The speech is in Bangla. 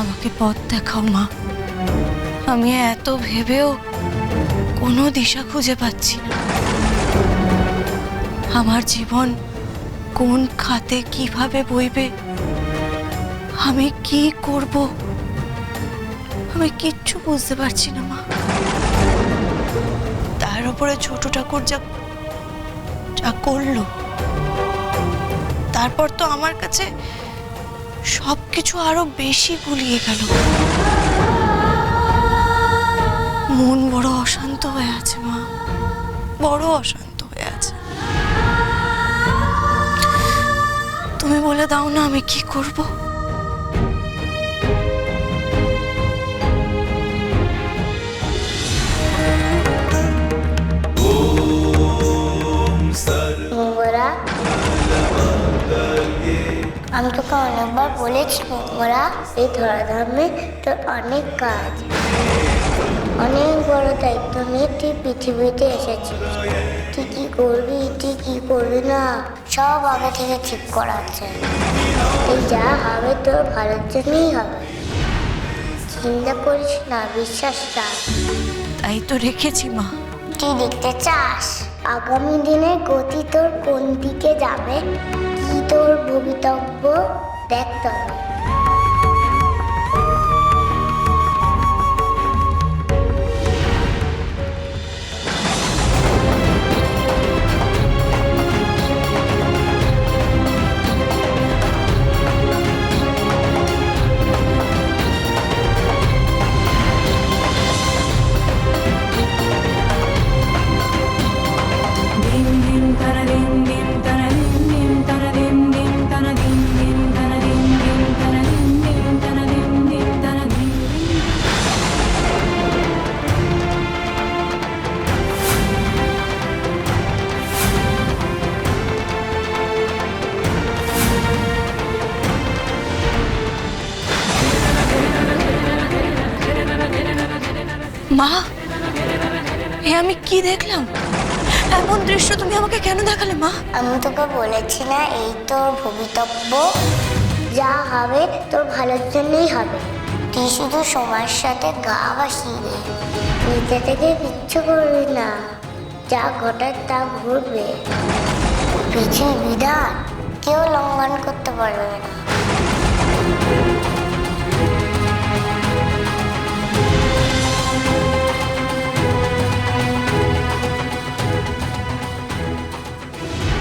আমাকে পথ দেখাও, মা। আমি এত ভেবেও কোনো দিশা খুঁজে পাচ্ছি না। আমার জীবন কোন খাতে কীভাবে বইবে? আমি কি করব? আমি কিচ্ছু বুঝতে পারছি না, মা। তার উপরে ছোট ঠাকুর যা যা করল, তারপর তো আমার কাছে সবকিছু আরও বেশি গুলিয়ে গেল। মন বড় অশান্ত হয়ে আছে, মা। বড় অশান্ত হয়ে আছে। তুমি বলে দাও না আমি কি করব? আমি তোকে অনেকবার বলেছি মঙ্গরা এই ধরাধামে তোর অনেক কাজ অনেক বড় দায়িত্ব নিয়ে তুই পৃথিবীতে এসেছিস তুই কি করবি তুই কি করবি না সব আগে থেকে ঠিক করা আছে তুই যা হবে তোর ভালোর জন্যই হবে চিন্তা করিস না বিশ্বাস রাখ তাই তো রেখেছি মা তুই দেখতে চাস আগামী দিনের গতি তোর কোন দিকে যাবে? কি তোর ভবিতব্য দেখ তবে মা, এ আমি কি দেখলাম? এমন দৃশ্য তুমি আমাকে কেন দেখালে, মা? আমি তোকে বলেছি না, এই তোর ভবিতব্য যা হবে, তোর ভালোর জন্যই হবে। তুই শুধু সময়ের সাথে গা ভাসিয়ে দে। নিজে থেকে কিচ্ছু করবি না। যা ঘটার তা ঘটবে পৃথিবী বিধান, কেউ লঙ্ঘন করতে পারবে না।